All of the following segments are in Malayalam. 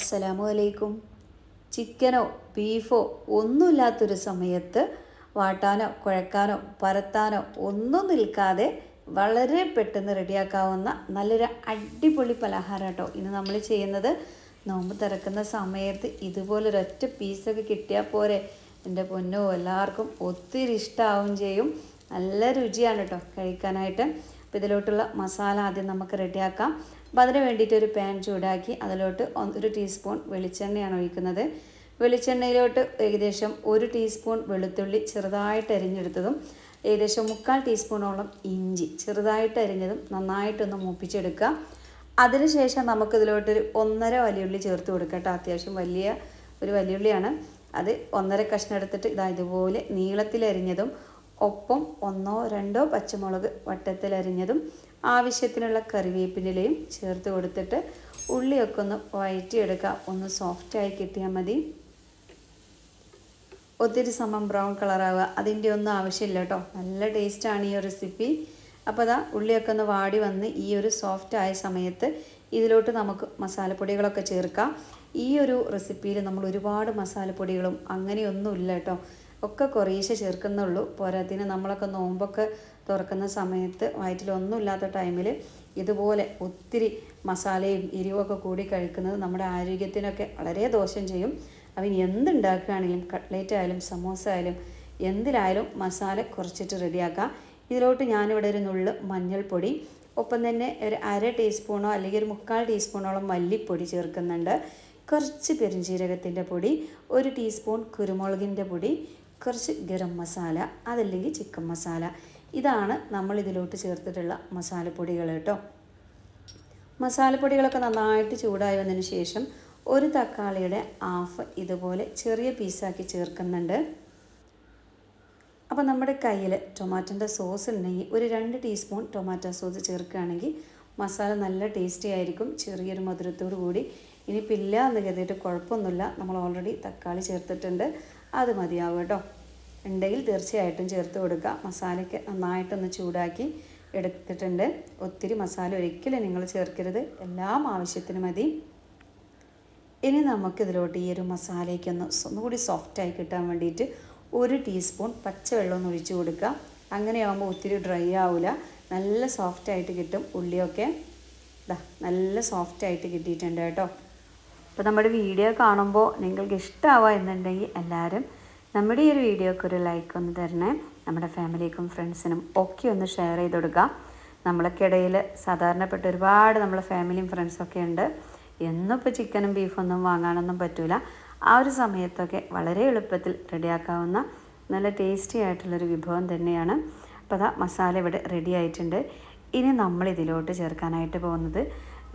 അസ്സലാമു അലൈക്കും ചിക്കനോ ബീഫോ ഒന്നുമില്ലാത്തൊരു സമയത്ത് വാട്ടാനോ കുഴക്കാനോ പരത്താനോ ഒന്നും നിൽക്കാതെ വളരെ പെട്ടെന്ന് റെഡിയാക്കാവുന്ന നല്ലൊരു അടിപൊളി പലഹാരം കേട്ടോ ഇന്ന് നമ്മൾ ചെയ്യുന്നത്. നോമ്പ് തിറക്കുന്ന സമയത്ത് ഇതുപോലൊരൊറ്റ പീസൊക്കെ കിട്ടിയാൽ പോരെ. എന്റെ പൊന്നോ എല്ലാവർക്കും ഒത്തിരി ഇഷ്ടമാവും ചെയ്യും. നല്ല രുചിയാണ് കേട്ടോ കഴിക്കാനായിട്ട്. അപ്പോൾ ഇതിലോട്ടുള്ള മസാല ആദ്യം നമുക്ക് റെഡിയാക്കാം. അപ്പോൾ അതിന് വേണ്ടിയിട്ട് ഒരു പാൻ ചൂടാക്കി അതിലോട്ട് ഒരു ടീസ്പൂൺ വെളിച്ചെണ്ണയാണ് ഒഴിക്കുന്നത്. വെളിച്ചെണ്ണയിലോട്ട് ഏകദേശം ഒരു ടീസ്പൂൺ വെളുത്തുള്ളി ചെറുതായിട്ട് അരിഞ്ഞെടുത്തതും ഏകദേശം മുക്കാൽ ടീസ്പൂണോളം ഇഞ്ചി ചെറുതായിട്ട് അരിഞ്ഞതും നന്നായിട്ടൊന്ന് മൂപ്പിച്ചെടുക്കുക. അതിനുശേഷം നമുക്കിതിലോട്ടൊരു ഒന്നര വലിയുള്ളി ചേർത്ത് കൊടുക്കാം കേട്ടോ. അത്യാവശ്യം വലിയ ഒരു വലിയുള്ളിയാണ്. അത് ഒന്നര കഷ്ണം എടുത്തിട്ട് ഇതാ ഇതുപോലെ നീളത്തിലരിഞ്ഞതും ഒപ്പം ഒന്നോ രണ്ടോ പച്ചമുളക് വട്ടത്തിലരിഞ്ഞതും ആവശ്യത്തിനുള്ള കറിവേപ്പിനിലയും ചേർത്ത് കൊടുത്തിട്ട് ഉള്ളിയൊക്കെ ഒന്ന് വഴറ്റിയെടുക്കുക ഒന്ന് സോഫ്റ്റായി കിട്ടിയാൽ മതി. ഒത്തിരി സമം ബ്രൗൺ കളറാവുക അതിന്റെ ഒന്നും ആവശ്യമില്ല കേട്ടോ. നല്ല ടേസ്റ്റാണ് ഈ റെസിപ്പി അപ്പോൾ അതാ ഉള്ളിയൊക്കെ ഒന്ന് വാടി വന്ന് ഈ ഒരു സോഫ്റ്റ് ആയ സമയത്ത് ഇതിലോട്ട് നമുക്ക് മസാലപ്പൊടികളൊക്കെ ചേർക്കാം. ഈ ഒരു റെസിപ്പിയിൽ നമ്മൾ ഒരുപാട് മസാലപ്പൊടികളും അങ്ങനെയൊന്നുമില്ല കേട്ടോ. ഒക്കെ കുറേശ്ശെ ചേർക്കുന്നുള്ളൂ. പോരാത്തിന് നമ്മളൊക്കെ നോമ്പൊക്കെ തുറക്കുന്ന സമയത്ത് വയറ്റിലൊന്നുമില്ലാത്ത ടൈമിൽ ഇതുപോലെ ഒത്തിരി മസാലയും എരിവൊക്കെ കൂടി കഴിക്കുന്നത് നമ്മുടെ ആരോഗ്യത്തിനൊക്കെ വളരെ ദോഷം ചെയ്യും. അവൻ എന്തുണ്ടാക്കുകയാണെങ്കിലും കട്ട്ലേറ്റ് ആയാലും സമോസ ആയാലും എന്തിലായാലും മസാല കുറച്ചിട്ട് റെഡിയാക്കാം. ഇതിലോട്ട് ഞാനിവിടെ ഒരു നുള്ള് മഞ്ഞൾപ്പൊടി ഒപ്പം തന്നെ ഒരു അര ടീസ്പൂണോ അല്ലെങ്കിൽ ഒരു മുക്കാൽ ടീസ്പൂണോളം മല്ലിപ്പൊടി ചേർക്കുന്നുണ്ട്. കുറച്ച് പെരുംജീരകത്തിന്റെ പൊടി ഒരു ടീസ്പൂൺ കുരുമുളകിന്റെ പൊടി കുറച്ച് ഗരം മസാല അതല്ലെങ്കിൽ ചിക്കൻ മസാല. ഇതാണ് നമ്മൾ ഇതിലോട്ട് ചേർത്തിട്ടുള്ള മസാലപ്പൊടികൾ കേട്ടോ. മസാലപ്പൊടികളൊക്കെ നന്നായിട്ട് ചൂടായി വന്നതിന് ശേഷം ഒരു തക്കാളിയുടെ ഹാഫ് ഇതുപോലെ ചെറിയ പീസാക്കി ചേർക്കുന്നുണ്ട്. അപ്പോൾ നമ്മുടെ കയ്യിൽ ടൊമാറ്റോന്റെ സോസ് ഉണ്ടെങ്കിൽ ഒരു രണ്ട് ടീസ്പൂൺ ടൊമാറ്റോ സോസ് ചേർക്കുകയാണെങ്കിൽ മസാല നല്ല ടേസ്റ്റി ആയിരിക്കും. ചെറിയൊരു മധുരത്തോടു കൂടി. ഇനി പില്ല എന്ന് കരുതിയിട്ട് കുഴപ്പമൊന്നുമില്ല. നമ്മൾ ഓൾറെഡി തക്കാളി ചേർത്തിട്ടുണ്ട്. അത് മതിയാവും കേട്ടോ. ഉണ്ടെങ്കിൽ തീർച്ചയായിട്ടും ചേർത്ത് കൊടുക്കുക. മസാലയ്ക്ക് നന്നായിട്ടൊന്ന് ചൂടാക്കി എടുത്തിട്ടുണ്ട്. ഒത്തിരി മസാല ഒരിക്കലും നിങ്ങൾ ചേർക്കരുത്. എല്ലാം ആവശ്യത്തിന് മതി. ഇനി നമുക്കിതിലോട്ട് ഈ ഒരു മസാലയ്ക്കൊന്ന് ഒന്നുകൂടി സോഫ്റ്റായി കിട്ടാൻ വേണ്ടിയിട്ട് ഒരു ടീസ്പൂൺ പച്ചവെള്ളം ഒന്ന് ഒഴിച്ചു കൊടുക്കുക. അങ്ങനെയാകുമ്പോൾ ഒത്തിരി ഡ്രൈ ആവില്ല നല്ല സോഫ്റ്റായിട്ട് കിട്ടും ഉള്ളിയൊക്കെ. ഇതാ നല്ല സോഫ്റ്റായിട്ട് കിട്ടിയിട്ടുണ്ട് കേട്ടോ. അപ്പോൾ നമ്മുടെ വീഡിയോ കാണുമ്പോൾ നിങ്ങൾക്ക് ഇഷ്ടമാവുക എന്നുണ്ടെങ്കിൽ എല്ലാവരും നമ്മുടെ ഈ ഒരു വീഡിയോക്ക് ഒരു ലൈക്ക് ഒന്ന് തരണേ. നമ്മുടെ ഫാമിലിക്കും ഫ്രണ്ട്സിനും ഒക്കെ ഒന്ന് ഷെയർ ചെയ്ത് കൊടുക്കുക നമ്മളൊക്കിടയിൽ സാധാരണപ്പെട്ട ഒരുപാട് നമ്മളെ ഫാമിലിയും ഫ്രണ്ട്സൊക്കെ ഉണ്ട്. എന്നും ഇപ്പോൾ ചിക്കനും ബീഫൊന്നും വാങ്ങാനൊന്നും പറ്റില്ല ആ ഒരു സമയത്തൊക്കെ വളരെ എളുപ്പത്തിൽ റെഡിയാക്കാവുന്ന നല്ല ടേസ്റ്റി ആയിട്ടുള്ളൊരു വിഭവം തന്നെയാണ്. അപ്പോൾ അതാ മസാല ഇവിടെ റെഡി ആയിട്ടുണ്ട്. ഇനി നമ്മൾ ഇതിലോട്ട് ചേർക്കാനായിട്ട് പോകുന്നത്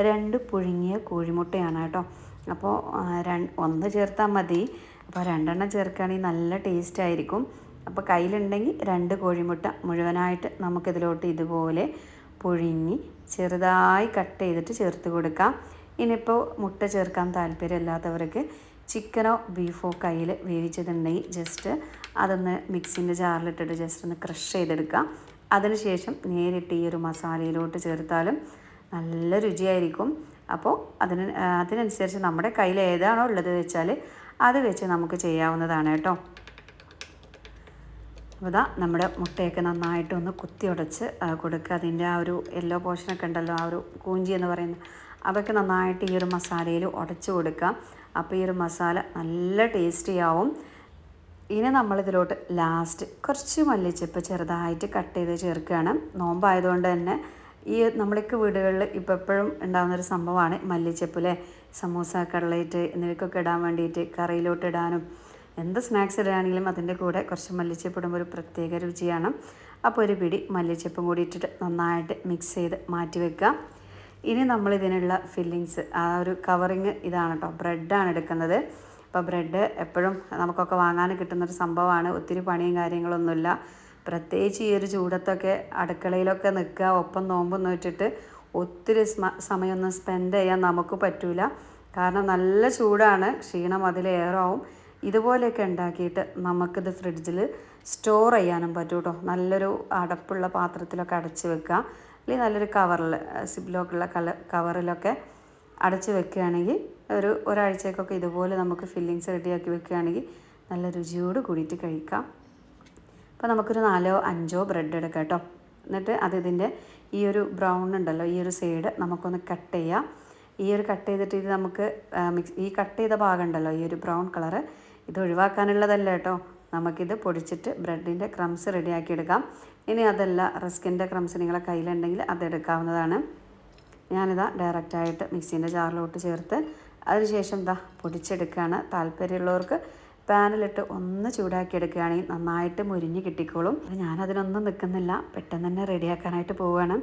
രണ്ട് പുഴുങ്ങിയ കോഴിമുട്ടയാണ് കേട്ടോ. അപ്പോൾ ഒന്ന് ചേർത്താൽ മതി. അപ്പോൾ രണ്ടെണ്ണം ചേർക്കുകയാണെങ്കിൽ നല്ല ടേസ്റ്റ് ആയിരിക്കും. അപ്പോൾ കയ്യിലുണ്ടെങ്കിൽ രണ്ട് കോഴിമുട്ട മുഴുവനായിട്ട് നമുക്കിതിലോട്ട് ഇതുപോലെ പുഴുങ്ങി ചെറുതായി കട്ട് ചെയ്തിട്ട് ചേർത്ത് കൊടുക്കാം. ഇനിയിപ്പോൾ മുട്ട ചേർക്കാൻ താല്പര്യമില്ലാത്തവർക്ക് ചിക്കനോ ബീഫോ കയ്യിൽ വേവിച്ചതുണ്ടെങ്കിൽ ജസ്റ്റ് അതൊന്ന് മിക്സിന്റെ ജാറിലിട്ടിട്ട് ജസ്റ്റ് ഒന്ന് ക്രഷ് ചെയ്തെടുക്കാം അതിനുശേഷം നേരിട്ട് ഈ ഒരു മസാലയിലോട്ട് ചേർത്താലും നല്ല രുചിയായിരിക്കും. അപ്പോൾ അതിന് അതിനനുസരിച്ച് നമ്മുടെ കയ്യിൽ ഏതാണോ ഉള്ളത് വെച്ചാൽ അത് വെച്ച് നമുക്ക് ചെയ്യാവുന്നതാണ് കേട്ടോ. അപ്പോൾ ഇതാ നമ്മുടെ മുട്ടയൊക്കെ നന്നായിട്ട് ഒന്ന് കുത്തി ഉടച്ച് കൊടുക്കുക. അതിന്റെ ആ ഒരു യെല്ലോ പോർഷനൊക്കെ ഉണ്ടല്ലോ ആ ഒരു കൂഞ്ചി എന്ന് പറയുന്നത് അതൊക്കെ നന്നായിട്ട് ഈ ഒരു മസാലയിൽ ഉടച്ച് കൊടുക്കുക. അപ്പോൾ ഈ ഒരു മസാല നല്ല ടേസ്റ്റി ആവും. ഇനി നമ്മളിതിലോട്ട് ലാസ്റ്റ് കുറച്ച് മല്ലിച്ചപ്പ് ചെറുതായിട്ട് കട്ട് ചെയ്ത് ചേർക്കുകയാണ്. നോമ്പായതുകൊണ്ട് തന്നെ ഈ നമ്മളൊക്കെ വീടുകളിൽ ഇപ്പോൾ എപ്പോഴും ഉണ്ടാകുന്നൊരു സംഭവമാണ് മല്ലിച്ചപ്പ് അല്ലേ സമൂസ കട്ലേറ്റ് എന്നിവയ്ക്കൊക്കെ ഇടാൻ വേണ്ടിയിട്ട് കറിയിലോട്ട് ഇടാനും എന്ത് സ്നാക്സ് ഇടുകയാണെങ്കിലും അതിന്റെ കൂടെ കുറച്ച് മല്ലിച്ചപ്പ് ഇടുമ്പോൾ ഒരു പ്രത്യേക രുചിയാണ്. അപ്പോൾ ഒരു പിടി മല്ലിച്ചപ്പും കൂടി ഇട്ടിട്ട് നന്നായിട്ട് മിക്സ് ചെയ്ത് മാറ്റി വെക്കുക. ഇനി നമ്മൾ ഇതിനുള്ള ഫില്ലിങ്സ് ആ ഒരു കവറിങ് ഇതാണ് കേട്ടോ ബ്രെഡാണ് എടുക്കുന്നത്. അപ്പോൾ ബ്രെഡ് എപ്പോഴും നമുക്കൊക്കെ വാങ്ങാൻ കിട്ടുന്നൊരു സംഭവമാണ് ഒത്തിരി പണിയും കാര്യങ്ങളൊന്നുമില്ല. പ്രത്യേകിച്ച് ഈ ഒരു ചൂടത്തൊക്കെ അടുക്കളയിലൊക്കെ നിൽക്കുക ഒപ്പം നോമ്പ് നോറ്റിട്ട് ഒത്തിരി സമയമൊന്നും സ്പെൻഡ് ചെയ്യാൻ നമുക്ക് പറ്റൂല. കാരണം നല്ല ചൂടാണ് ക്ഷീണം അതിലേറാവും ഇതുപോലെയൊക്കെ ഉണ്ടാക്കിയിട്ട് നമുക്കിത് ഫ്രിഡ്ജിൽ സ്റ്റോർ ചെയ്യാനും പറ്റും കേട്ടോ നല്ലൊരു അടപ്പുള്ള പാത്രത്തിലൊക്കെ അടച്ച് വെക്കുക. അല്ലെങ്കിൽ നല്ലൊരു കവറിൽ സിബ്ലോക്കുള്ള കല കവറിലൊക്കെ അടച്ച് വെക്കുകയാണെങ്കിൽ ഒരു ഒരാഴ്ചക്കൊക്കെ ഇതുപോലെ നമുക്ക് ഫില്ലിങ്സ് റെഡിയാക്കി വെക്കുകയാണെങ്കിൽ നല്ല രുചിയോട് കൂടിയിട്ട് കഴിക്കാം. അപ്പോൾ നമുക്കൊരു നാലോ അഞ്ചോ ബ്രെഡ് എടുക്കാം കേട്ടോ. എന്നിട്ട് അത് ഇതിന്റെ ഈ ഒരു ബ്രൗൺ ഉണ്ടല്ലോ ഈ ഒരു സൈഡ് നമുക്കൊന്ന് കട്ട് ചെയ്യാം. ഈ ഒരു കട്ട് ചെയ്തിട്ട് ഇത് നമുക്ക് മിക്സ് ഈ കട്ട് ചെയ്ത ഭാഗം ഉണ്ടല്ലോ ഈ ഒരു ബ്രൗൺ കളറ് ഇത് ഒഴിവാക്കാനുള്ളതല്ല കേട്ടോ. നമുക്കിത് പൊടിച്ചിട്ട് ബ്രെഡിന്റെ ക്രംസ് റെഡിയാക്കി എടുക്കാം. ഇനി അതല്ല റസ്കിന്റെ ക്രംസ് നിങ്ങളെ കയ്യിലുണ്ടെങ്കിൽ അതെടുക്കാവുന്നതാണ് ഞാനിതാ ഡയറക്റ്റായിട്ട് മിക്സീന്റെ ജാറിലോട്ട് ചേർത്ത് അതിനുശേഷം ഇതാ പൊടിച്ചെടുക്കുകയാണ് താല്പര്യമുള്ളവർക്ക്. പാനിലിട്ട് ഒന്ന് ചൂടാക്കി എടുക്കുകയാണെങ്കിൽ നന്നായിട്ട് മുരിഞ്ഞ് കിട്ടിക്കോളും. ഞാനതിനൊന്നും നിൽക്കുന്നില്ല. പെട്ടെന്ന് തന്നെ റെഡിയാക്കാനായിട്ട് പോവുകയാണ്.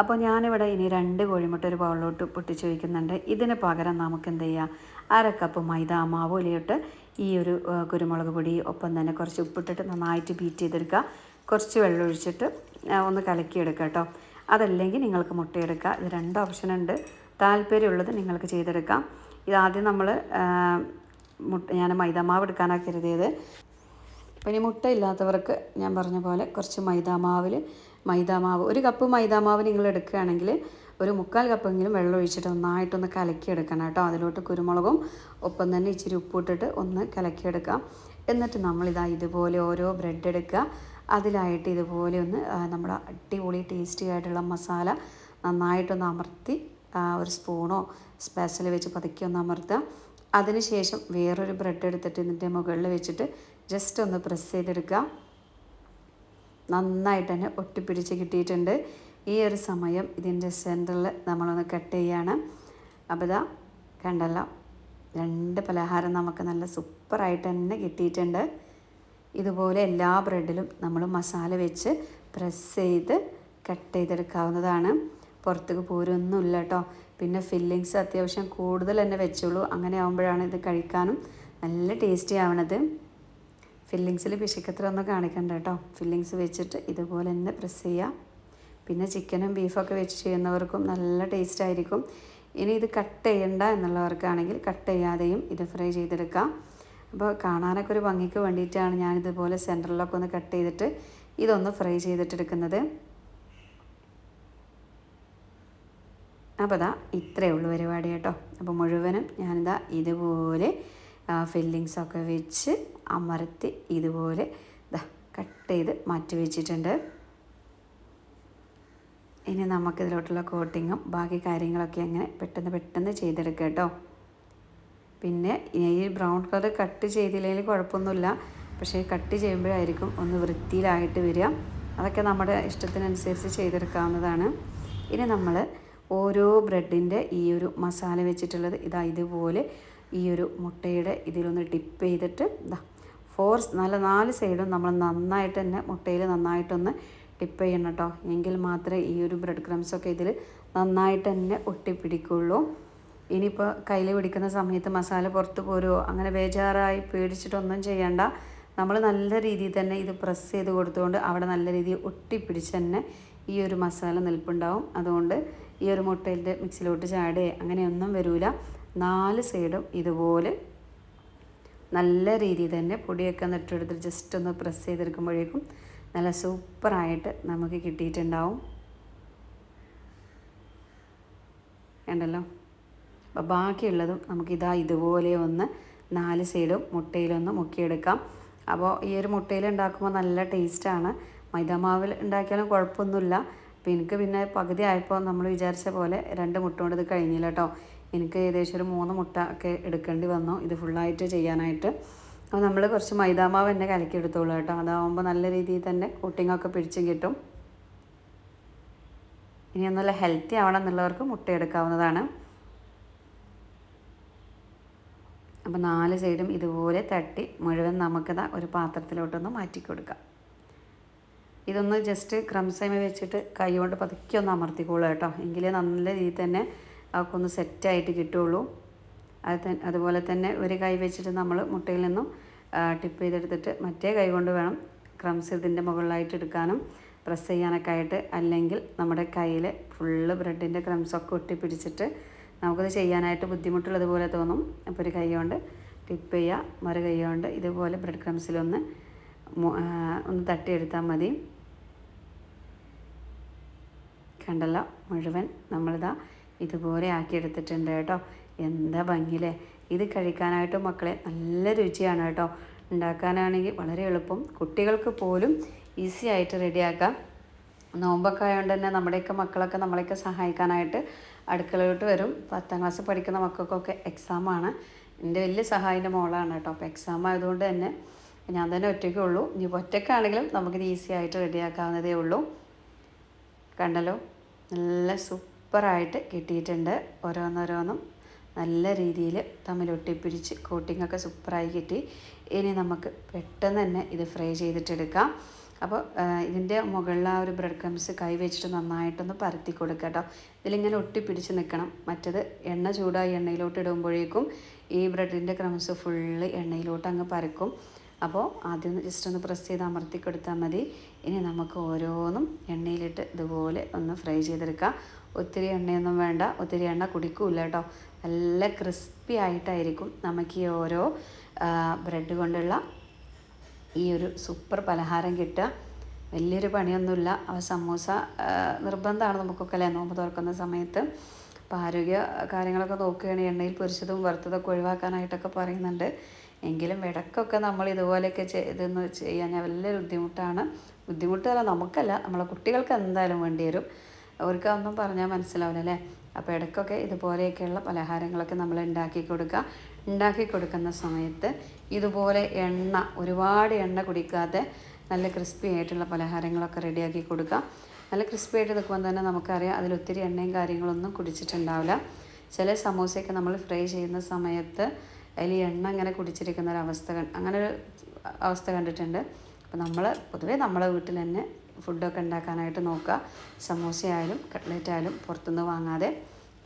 അപ്പോൾ ഞാനിവിടെ ഇനി രണ്ട് കോഴിമുട്ട ഒരു ബൗളിലോട്ട് പൊട്ടിച്ച് വയ്ക്കുന്നുണ്ട് ഇതിന് പകരം നമുക്ക് എന്ത് ചെയ്യാം? അര കപ്പ് മൈദ ഇലയിട്ട് ഈ ഒരു കുരുമുളക് പൊടി ഒപ്പം തന്നെ കുറച്ച് ഉപ്പിട്ടിട്ട് നന്നായിട്ട് ബീറ്റ് ചെയ്തെടുക്കുക. കുറച്ച് വെള്ളം ഒഴിച്ചിട്ട് ഒന്ന് കലക്കിയെടുക്കുക കേട്ടോ. അതല്ലെങ്കിൽ നിങ്ങൾക്ക് മുട്ടയെടുക്കുക. ഇത് രണ്ട് ഓപ്ഷൻ ഉണ്ട്. താല്പര്യമുള്ളത് നിങ്ങൾക്ക് ചെയ്തെടുക്കാം. ഇതാദ്യം നമ്മൾ മുട്ട ഞാൻ മൈദാമാവ് എടുക്കാനാണ് കരുതിയത് അപ്പോൾ ഇനി മുട്ട ഇല്ലാത്തവർക്ക് ഞാൻ പറഞ്ഞ പോലെ കുറച്ച് മൈദാമാവിൽ മൈദാമാവ് ഒരു കപ്പ് മൈദാമാവ് നിങ്ങൾ എടുക്കുകയാണെങ്കിൽ ഒരു മുക്കാൽ കപ്പെങ്കിലും വെള്ളം ഒഴിച്ചിട്ട് നന്നായിട്ടൊന്ന് കലക്കിയെടുക്കണം കേട്ടോ. അതിലോട്ട് കുരുമുളകും ഒപ്പം തന്നെ ഇച്ചിരി ഉപ്പിട്ടിട്ട് ഒന്ന് കലക്കിയെടുക്കാം. എന്നിട്ട് നമ്മളിതാ ഇതുപോലെ ഓരോ ബ്രെഡ് എടുക്കുക. അതിലായിട്ട് ഇതുപോലെ ഒന്ന് നമ്മുടെ അടിപൊളി ടേസ്റ്റി ആയിട്ടുള്ള മസാല നന്നായിട്ടൊന്ന് അമർത്തി ഒരു സ്പൂണോ സ്പെഷ്യൽ വെച്ച് പതുക്കി ഒന്ന് അമർത്തുക. അതിനുശേഷം വേറൊരു ബ്രെഡ് എടുത്തിട്ട് ഇതിന്റെ മുകളിൽ വെച്ചിട്ട് ജസ്റ്റ് ഒന്ന് പ്രസ് ചെയ്തെടുക്കുക. നന്നായിട്ട് തന്നെ ഒട്ടിപ്പിടിച്ച് കിട്ടിയിട്ടുണ്ട്. ഈ ഒരു സമയം ഇതിന്റെ സെന്ററിൽ നമ്മളൊന്ന് കട്ട് ചെയ്യാണ്. അപ്പോൾ ഇതാ കണ്ടല്ലോ രണ്ട് പലഹാരം നമുക്ക് നല്ല സൂപ്പറായിട്ട് തന്നെ കിട്ടിയിട്ടുണ്ട്. ഇതുപോലെ എല്ലാ ബ്രെഡിലും നമ്മൾ മസാല വെച്ച് പ്രസ് ചെയ്ത് കട്ട് ചെയ്തെടുക്കാവുന്നതാണ്. പുറത്തേക്ക് പോരൊന്നുമില്ല കേട്ടോ പിന്നെ ഫില്ലിങ്സ് അത്യാവശ്യം കൂടുതൽ തന്നെ വെച്ചോളൂ. അങ്ങനെ ആകുമ്പോഴാണ് ഇത് കഴിക്കാനും നല്ല ടേസ്റ്റി ആവണത്. ഫില്ലിങ്സിൽ പിശുക്കത്ര ഒന്നും കാണിക്കണ്ട കേട്ടോ ഫില്ലിങ്സ് വെച്ചിട്ട് ഇതുപോലെ തന്നെ പ്രസ് ചെയ്യുക പിന്നെ ചിക്കനും ബീഫൊക്കെ വെച്ച് ചെയ്യുന്നവർക്കും നല്ല ടേസ്റ്റ് ആയിരിക്കും. ഇനി ഇത് കട്ട് ചെയ്യണ്ട എന്നുള്ളവർക്കാണെങ്കിൽ കട്ട് ചെയ്യാതെയും ഇത് ഫ്രൈ ചെയ്തെടുക്കാം. അപ്പോൾ കാണാനൊക്കെ ഒരു ഭംഗിക്ക് വേണ്ടിയിട്ടാണ് ഞാനിതുപോലെ സെന്ററിലൊക്കെ ഒന്ന് കട്ട് ചെയ്തിട്ട് ഇതൊന്ന് ഫ്രൈ ചെയ്തിട്ടെടുക്കുന്നത്. അപ്പോൾ ഇതാ ഇത്രയേ ഉള്ളൂ പരിപാടി കേട്ടോ. അപ്പോൾ മുഴുവനും ഞാനിതാ ഇതുപോലെ ഫില്ലിങ്സൊക്കെ വെച്ച് അമർത്തി ഇതുപോലെ ഇതാ കട്ട് ചെയ്ത് മാറ്റി വെച്ചിട്ടുണ്ട്. ഇനി നമുക്കിതിലോട്ടുള്ള കോട്ടിങ്ങും ബാക്കി കാര്യങ്ങളൊക്കെ അങ്ങനെ പെട്ടെന്ന് പെട്ടെന്ന് ചെയ്തെടുക്കുക കേട്ടോ. പിന്നെ ഈ ബ്രൗൺ കളർ കട്ട് ചെയ്തില്ലെങ്കിൽ കുഴപ്പമൊന്നുമില്ല. പക്ഷേ കട്ട് ചെയ്യുമ്പോഴായിരിക്കും ഒന്ന് വൃത്തിയിലായിട്ട് വരിക. അതൊക്കെ നമ്മുടെ ഇഷ്ടത്തിനനുസരിച്ച് ചെയ്തെടുക്കാവുന്നതാണ്. ഇനി നമ്മൾ ഓരോ ബ്രെഡിന്റെ ഈ ഒരു മസാല വെച്ചിട്ടുള്ളത് ഇതാ ഇതുപോലെ ഈ ഒരു മുട്ടയുടെ ഇതിലൊന്ന് ഡിപ്പ് ചെയ്തിട്ട് ഇതാ ഫോർ നല്ല നാല് സൈഡും നമ്മൾ നന്നായിട്ട് തന്നെ മുട്ടയിൽ നന്നായിട്ടൊന്ന് ഡിപ്പ് ചെയ്യണം കേട്ടോ. എങ്കിൽ മാത്രമേ ഈ ഒരു ബ്രെഡ് ക്രംസൊക്കെ ഇതിൽ നന്നായിട്ട് തന്നെ ഒട്ടിപ്പിടിക്കുള്ളൂ. ഇനിയിപ്പോൾ കയ്യിൽ പിടിക്കുന്ന സമയത്ത് മസാല പുറത്ത് പോരുമോ അങ്ങനെ ബേജാറായി പേടിച്ചിട്ടൊന്നും ചെയ്യണ്ട. നമ്മൾ നല്ല രീതിയിൽ തന്നെ ഇത് പ്രസ് ചെയ്ത് കൊടുത്തുകൊണ്ട് അവിടെ നല്ല രീതിയിൽ ഒട്ടിപ്പിടിച്ച് തന്നെ ഈ ഒരു മസാല നിൽപ്പുണ്ടാവും. അതുകൊണ്ട് ഈ ഒരു മുട്ടയിന്റെ മിക്സിലോട്ട് ചാടേ അങ്ങനെയൊന്നും വരില്ല നാല് സൈഡും ഇതുപോലെ നല്ല രീതിയിൽ തന്നെ പൊടിയൊക്കെ നട്ടെടുത്ത് ജസ്റ്റ് ഒന്ന് പ്രസ് ചെയ്തെടുക്കുമ്പോഴേക്കും നല്ല സൂപ്പറായിട്ട് നമുക്ക് കിട്ടിയിട്ടുണ്ടാവും. ഉണ്ടല്ലോ അപ്പോൾ ബാക്കിയുള്ളതും നമുക്കിതാ ഇതുപോലെ ഒന്ന് നാല് സൈഡും മുട്ടയിലൊന്ന് മുക്കിയെടുക്കാം. അപ്പോൾ ഈ ഒരു മുട്ടയിൽ ഉണ്ടാക്കുമ്പോൾ നല്ല ടേസ്റ്റാണ് മൈദാമാവിൽ ഉണ്ടാക്കിയാലും കുഴപ്പമൊന്നുമില്ല. അപ്പോൾ എനിക്ക് പിന്നെ പകുതി ആയപ്പോൾ നമ്മൾ വിചാരിച്ച പോലെ രണ്ട് മുട്ട കൊണ്ട് ഇത് കഴിഞ്ഞില്ല കേട്ടോ. എനിക്ക് ഏകദേശം ഒരു മൂന്ന് മുട്ട ഒക്കെ എടുക്കേണ്ടി വന്നു. ഇത് ഫുള്ളായിട്ട് ചെയ്യാനായിട്ട്. അപ്പോൾ നമ്മൾ കുറച്ച് മൈദാമാവ് തന്നെ കലക്കി എടുത്തോളൂ കേട്ടോ. അതാവുമ്പോൾ നല്ല രീതിയിൽ തന്നെ കുട്ടിങ്ങൊക്കെ പിടിച്ചും കിട്ടും. ഇനി ഒന്നുമല്ല ഹെൽത്തി ആവണം എന്നുള്ളവർക്ക് മുട്ട എടുക്കാവുന്നതാണ്. അപ്പോൾ നാല് സൈഡും ഇതുപോലെ തട്ടി മുഴുവൻ നമുക്കിതാ ഒരു പാത്രത്തിലോട്ടൊന്ന് മാറ്റി കൊടുക്കാം ഇതൊന്ന് ജസ്റ്റ് ക്രംസൈമ വെച്ചിട്ട് കൈ കൊണ്ട് പതുക്കെ ഒന്ന് അമർത്തിക്കോളൂ കേട്ടോ. എങ്കിലേ നല്ല രീതിയിൽ തന്നെ അവർക്കൊന്ന് സെറ്റായിട്ട് കിട്ടുള്ളൂ. അത് അതുപോലെ തന്നെ ഒരു കൈ വെച്ചിട്ട് നമ്മൾ മുട്ടയിൽ നിന്നും ടിപ്പ് ചെയ്തെടുത്തിട്ട് മറ്റേ കൈ കൊണ്ട് വേണം ക്രംസ് ഇതിന്റെ മുകളിലായിട്ട് എടുക്കാനും. പ്രസ് ചെയ്യാനൊക്കെ ആയിട്ട് അല്ലെങ്കിൽ നമ്മുടെ കയ്യിൽ ഫുള്ള് ബ്രെഡിന്റെ ക്രംസൊക്കെ ഒട്ടിപ്പിടിച്ചിട്ട് നമുക്കത് ചെയ്യാനായിട്ട് ബുദ്ധിമുട്ടുള്ളതുപോലെ തോന്നും. അപ്പോൾ ഒരു കൈ കൊണ്ട് ടിപ്പ് ചെയ്യുക മറു കൈ കൊണ്ട് ഇതുപോലെ ബ്രെഡ് ക്രംസിലൊന്ന് ഒന്ന് തട്ടിയെടുത്താൽ മതി. കണ്ടല്ലോ മുഴുവൻ നമ്മളിതാ ഇതുപോലെ ആക്കി എടുത്തിട്ടുണ്ട് കേട്ടോ. എന്താ ഭംഗിയില്ലേ? ഇത് കഴിക്കാനായിട്ട് മക്കളെ നല്ല രുചിയാണ് കേട്ടോ. ഉണ്ടാക്കാനാണെങ്കിൽ വളരെ എളുപ്പം. കുട്ടികൾക്ക് പോലും ഈസി ആയിട്ട് റെഡിയാക്കാം. നോമ്പൊക്കെ ആയതുകൊണ്ട് തന്നെ നമ്മുടെയൊക്കെ മക്കളൊക്കെ നമ്മളെയൊക്കെ സഹായിക്കാനായിട്ട് അടുക്കളയിലോട്ട് വരും. പത്താം ക്ലാസ് പഠിക്കുന്ന മക്കൾക്കൊക്കെ എക്സാമാണ്. എന്റെ വലിയ സഹായിന്റെ മോളാണ് കേട്ടോ. അപ്പോൾ എക്സാം ആയതുകൊണ്ട് തന്നെ ഞാൻ തന്നെ ഒറ്റയ്ക്കേ ഉള്ളൂ. ഇനി ഒറ്റയ്ക്കാണെങ്കിലും നമുക്കിത് ഈസി ആയിട്ട് റെഡിയാക്കാവുന്നതേ ഉള്ളൂ. കണ്ടല്ലോ? നല്ല സൂപ്പറായിട്ട് കിട്ടിയിട്ടുണ്ട് ഓരോന്നോരോന്നും. നല്ല രീതിയിൽ തമ്മിൽ ഒട്ടിപ്പിടിച്ച് കോട്ടിങ്ങൊക്കെ സൂപ്പറായി കിട്ടി. ഇനി നമുക്ക് പെട്ടെന്ന് തന്നെ ഇത് ഫ്രൈ ചെയ്തിട്ടെടുക്കാം. അപ്പോൾ ഇതിന്റെ മുകളിൽ ആ ഒരു ബ്രെഡ് ക്രംസ് കൈ വെച്ചിട്ട് നന്നായിട്ടൊന്ന് പരത്തി കൊടുക്കുക കേട്ടോ. ഇതിലിങ്ങനെ ഒട്ടിപ്പിടിച്ച് നിൽക്കണം. മറ്റത് എണ്ണ ചൂടായി എണ്ണയിലോട്ട് ഇടുമ്പോഴേക്കും ഈ ബ്രെഡിന്റെ ക്രംസ് ഫുള്ള് എണ്ണയിലോട്ട് അങ്ങ് പരക്കും. അപ്പോൾ ആദ്യം ജസ്റ്റ് ഒന്ന് പ്രസ് ചെയ്ത് അമർത്തി കൊടുത്താൽ മതി. ഇനി നമുക്ക് ഓരോന്നും എണ്ണയിലിട്ട് ഇതുപോലെ ഒന്ന് ഫ്രൈ ചെയ്തെടുക്കാം. ഒത്തിരി എണ്ണയൊന്നും വേണ്ട ഒത്തിരി എണ്ണ കുടിക്കൂല കേട്ടോ. നല്ല ക്രിസ്പി ആയിട്ടായിരിക്കും നമുക്ക് ഈ ഓരോ ബ്രെഡ് കൊണ്ടുള്ള ഈ ഒരു സൂപ്പർ പലഹാരം കിട്ടുക. വലിയൊരു പണിയൊന്നുമില്ല. അവ സമൂസ നിർബന്ധമാണ് നമുക്കൊക്കെ അല്ലേ? നോമ്പ് തുറക്കുന്ന സമയത്ത്. അപ്പോൾ ആരോഗ്യ കാര്യങ്ങളൊക്കെ നോക്കുകയാണെങ്കിൽ എണ്ണയിൽ പൊരിച്ചതും വറുത്തതൊക്കെ ഒഴിവാക്കാനായിട്ടൊക്കെ പറയുന്നുണ്ട്. എങ്കിലും ഇടക്കൊക്കെ നമ്മൾ ഇതുപോലെയൊക്കെ ചെയ്തെന്ന് ചെയ്യാൻ വലിയൊരു ബുദ്ധിമുട്ടാണ്. ബുദ്ധിമുട്ടല്ല നമുക്കല്ല നമ്മളെ കുട്ടികൾക്ക് എന്തായാലും വേണ്ടി വരും. അവർക്ക് ഒന്നും പറഞ്ഞാൽ മനസ്സിലാവില്ല അല്ലേ? അപ്പോൾ ഇടയ്ക്കൊക്കെ ഇതുപോലെയൊക്കെയുള്ള പലഹാരങ്ങളൊക്കെ നമ്മൾ ഉണ്ടാക്കി കൊടുക്കുക. ഉണ്ടാക്കി കൊടുക്കുന്ന സമയത്ത് ഇതുപോലെ എണ്ണ ഒരുപാട് എണ്ണ കുടിക്കാതെ നല്ല ക്രിസ്പി ആയിട്ടുള്ള പലഹാരങ്ങളൊക്കെ റെഡിയാക്കി കൊടുക്കുക. നല്ല ക്രിസ്പി ആയിട്ട് നിൽക്കുമ്പോൾ തന്നെ നമുക്കറിയാം അതിലൊത്തിരി എണ്ണയും കാര്യങ്ങളൊന്നും കുടിച്ചിട്ടുണ്ടാവില്ല. ചില സമോസയൊക്കെ നമ്മൾ ഫ്രൈ ചെയ്യുന്ന സമയത്ത് അതിൽ എണ്ണ ഇങ്ങനെ കുടിച്ചിരിക്കുന്ന ഒരു അവസ്ഥ അങ്ങനെ ഒരു അവസ്ഥ കണ്ടിട്ടുണ്ട്. അപ്പോൾ നമ്മൾ പൊതുവേ നമ്മളെ വീട്ടിൽ തന്നെ ഫുഡൊക്കെ ഉണ്ടാക്കാനായിട്ട് നോക്കുക. സമോസയായാലും കട്ട്ലറ്റ് ആയാലും പുറത്തുനിന്ന് വാങ്ങാതെ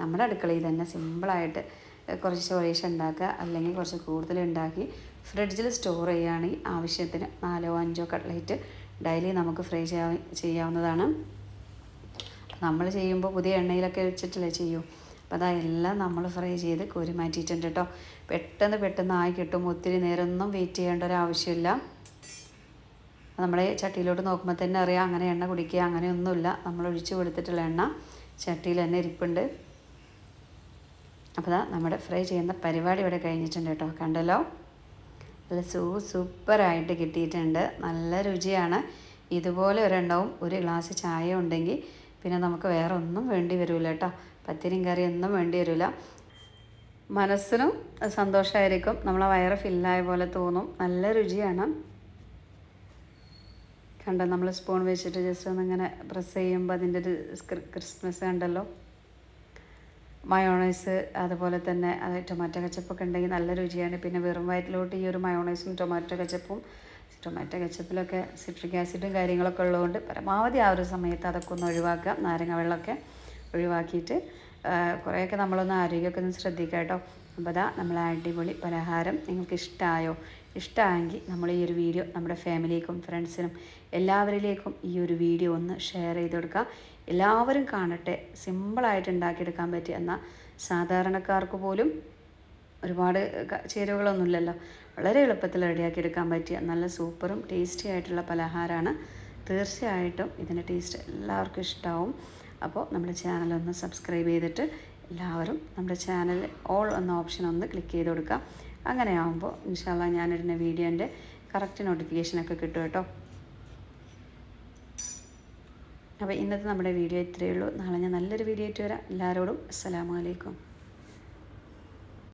നമ്മുടെ അടുക്കളയിൽ തന്നെ സിമ്പിളായിട്ട് കുറച്ച് ചോറേശ് ഉണ്ടാക്കുക. അല്ലെങ്കിൽ കുറച്ച് കൂടുതൽ ഉണ്ടാക്കി ഫ്രിഡ്ജിൽ സ്റ്റോർ ചെയ്യുകയാണെങ്കിൽ ആവശ്യത്തിന് നാലോ അഞ്ചോ കട്ട്ലേറ്റ് ഡെയിലി നമുക്ക് ഫ്രൈ ചെയ്യാ ചെയ്യാവുന്നതാണ്. നമ്മൾ ചെയ്യുമ്പോൾ പുതിയ എണ്ണയിലൊക്കെ വെച്ചിട്ടല്ലേ ചെയ്യൂ? അപ്പോൾ അതെല്ലാം നമ്മൾ ഫ്രൈ ചെയ്ത് കോരി മാറ്റിയിട്ടുണ്ട് കേട്ടോ പെട്ടെന്ന് പെട്ടെന്ന് ആയി കിട്ടും. ഒത്തിരി നേരമൊന്നും വെയിറ്റ് ചെയ്യേണ്ട ഒരു ആവശ്യമില്ല. നമ്മൾ ചട്ടിയിലോട്ട് നോക്കുമ്പോൾ തന്നെ അറിയാം. അങ്ങനെ എണ്ണ കുടിക്കുക അങ്ങനെയൊന്നുമില്ല നമ്മൾ ഒഴിച്ച് കൊടുത്തിട്ടുള്ള എണ്ണ ചട്ടിയിൽ തന്നെ ഇരിപ്പുണ്ട്. അപ്പോൾ നമ്മുടെ ഫ്രൈ ചെയ്യുന്ന പരിപാടി ഇവിടെ കഴിഞ്ഞിട്ടുണ്ട് കേട്ടോ കണ്ടല്ലോ? നല്ല സൂ സൂപ്പറായിട്ട് കിട്ടിയിട്ടുണ്ട്. നല്ല രുചിയാണ്. ഇതുപോലെ ഒരെണ്ണവും ഒരു ഗ്ലാസ് ചായ ഉണ്ടെങ്കിൽ പിന്നെ നമുക്ക് വേറെ ഒന്നും വേണ്ടി വരില്ല കേട്ടോ. പത്തിരിയും കറി ഒന്നും വേണ്ടി വരില്ല മനസ്സിനും സന്തോഷമായിരിക്കും നമ്മളെ വയറ് ഫില്ലായ പോലെ തോന്നും. നല്ല രുചിയാണ്. കണ്ടോ നമ്മൾ സ്പൂൺ വെച്ചിട്ട് ജസ്റ്റ് ഒന്നിങ്ങനെ പ്രസ് ചെയ്യുമ്പോൾ അതിന്റെ ഒരു ക്രിസ്മസ് കണ്ടല്ലോ. മയോണൈസ് അതുപോലെ തന്നെ അത് ടൊമാറ്റോ കച്ചപ്പൊക്കെ ഉണ്ടെങ്കിൽ നല്ല രുചിയാണ്. പിന്നെ വെറും വയറ്റിലോട്ട് ഈ ഒരു മയോണൈസും ടൊമാറ്റോ കച്ചപ്പും ടൊമാറ്റോ കെച്ചപ്പിലൊക്കെ സിട്രിക് ആസിഡും കാര്യങ്ങളൊക്കെ ഉള്ളതുകൊണ്ട് പരമാവധി ആ ഒരു സമയത്ത് അതൊക്കെ ഒന്ന് ഒഴിവാക്കുക. നാരങ്ങ വെള്ളമൊക്കെ ഒഴിവാക്കിയിട്ട് കുറേയൊക്കെ നമ്മളൊന്ന് ആരോഗ്യമൊക്കെ ഒന്ന് ശ്രദ്ധിക്കുക കേട്ടോ. അപ്പോൾ അതാ നമ്മളെ അടിപൊളി പലഹാരം നിങ്ങൾക്ക് ഇഷ്ടമായോ ഇഷ്ടമായെങ്കിൽ നമ്മൾ ഈ ഒരു വീഡിയോ നമ്മുടെ ഫാമിലിക്കും ഫ്രണ്ട്സിനും എല്ലാവരിലേക്കും ഈ ഒരു വീഡിയോ ഒന്ന് ഷെയർ ചെയ്ത് കൊടുക്കുക. എല്ലാവരും കാണട്ടെ സിമ്പിളായിട്ട് ഉണ്ടാക്കിയെടുക്കാൻ പറ്റിയ എന്നാൽ സാധാരണക്കാർക്ക് പോലും ഒരുപാട് ചേരുവകളൊന്നുമില്ലല്ലോ. വളരെ എളുപ്പത്തിൽ റെഡിയാക്കി എടുക്കാൻ പറ്റിയ നല്ല സൂപ്പറും ടേസ്റ്റി ആയിട്ടുള്ള പലഹാരമാണ്. തീർച്ചയായിട്ടും ഇതിന്റെ ടേസ്റ്റ് എല്ലാവർക്കും ഇഷ്ടമാവും. അപ്പോൾ നമ്മുടെ ചാനൽ ഒന്ന് സബ്സ്ക്രൈബ് ചെയ്തിട്ട് എല്ലാവരും നമ്മുടെ ചാനൽ ഓൾ എന്ന ഓപ്ഷൻ ഒന്ന് ക്ലിക്ക് ചെയ്ത് കൊടുക്കുക. ആകുമ്പോൾ ഇൻഷാല്ല ഞാനിടുന്ന വീഡിയോന്റെ കറക്റ്റ് നോട്ടിഫിക്കേഷനൊക്കെ കിട്ടും കേട്ടോ. അപ്പോൾ ഇന്നത്തെ നമ്മുടെ വീഡിയോ ഇത്രയേ ഉള്ളൂ. നാളെ ഞാൻ നല്ലൊരു വീഡിയോ ആയിട്ട് വരാം. എല്ലാവരോടും അസ്സലാമു അലൈക്കും.